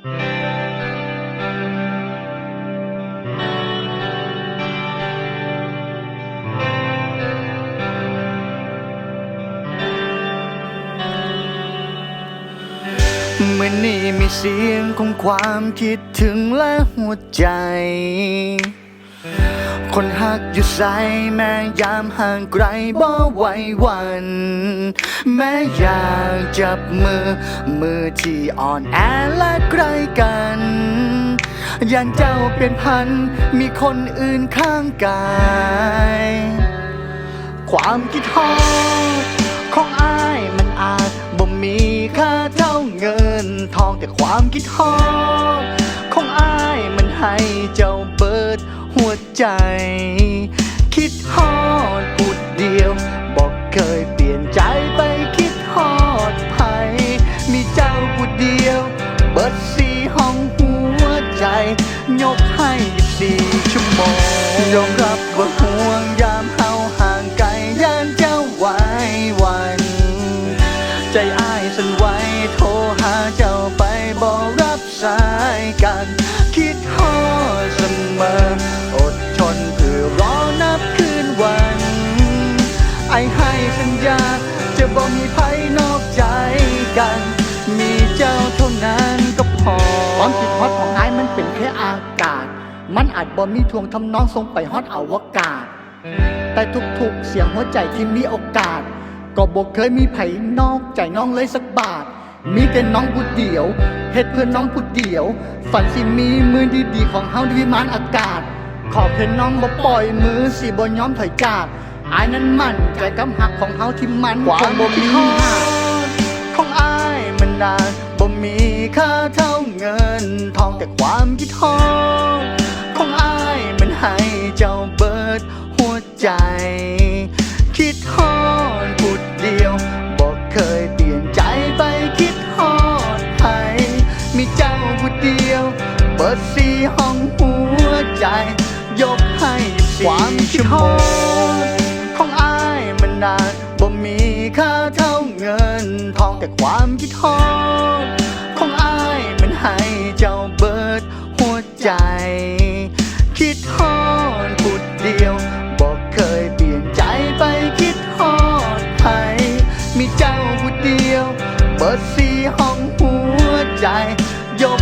มื่อนี้มีเสียงของความคิดถึงและหัวใจ คนหักอยู่ใสแม้ยามห่างไกลบ่ไหวหวัน แม้อยากจับมือ มือที่อ่อนแอและใกล้กันยันเจ้าเปลี่ยนพัน มีคนอื่นข้างกาย ความคิดฮอดของอายมันอาจบ่มีค่าเท่าเงินทองแต่ความคิดฮอดของอายมันให้เจ้าเบิด ใจ คิดฮอดพูดเดียว บอกเคยเปลี่ยนใจไปคิดฮอดไผมีเจ้าพูดเดียว เบิดสีห้องหัวใจ ยกให้24ชั่วโมงยอมรับว่าห่วงยามเฮาห่างไกลย่านเจ้าไว้วัน ใจอ้ายสันไหวโทรหาเจ้าไปบอกรับสายกัน คิดฮอดเสมอ ทนเพื่อรอนับคืนวัน ไอให้สัญญาจะบ่มีภัยนอกใจกัน มีเจ้าเท่านั้นก็พอ ความคิดฮอตของนายมันเป็นแค่อากาศ มันอาจบ่มีทวงทำนองส่งไปฮอตอวกาศ แต่ทุกๆเสียงหัวใจที่มีโอกาส ก็บอกเคยมีไผนอกใจน้องเลยสักบาท มีแต่น้องผู้เดียวเฮ็ดเพื่อน้องผู้เดียว ฝันสิมีมือดีๆของเฮาที่วิมานอากาศ ขอบเห็นน้องบ่ปล่อยมือสิบ่ย้อมถอยจากอายนั้นมันใจกำหักของเฮาที่มันควางบ่มีมีฮอหักดของอายมันนานบ่มีค่าเท่าเงินทองแต่ความคิดฮอดของอายมันให้เจ้าเบิดหัวใจ คิดฮอดพูดเดียวบอกเคยเปลี่ยนใจไปคิดฮอดไผมีเจ้าผู้เดียว เปิดสีห้องหัวใจ ยกให้ความคิดฮอดของอายมันนานบ่มีค่าเท่าเงินทองแต่ความคิดฮอดของอายมันให้เจ้าเบิดหัวใจ คิดฮอดพูดเดียวบอกเคยเปลี่ยนใจไปคิดฮอดไผมีเจ้าผู้เดียว เบิดสีห้องหัวใจยก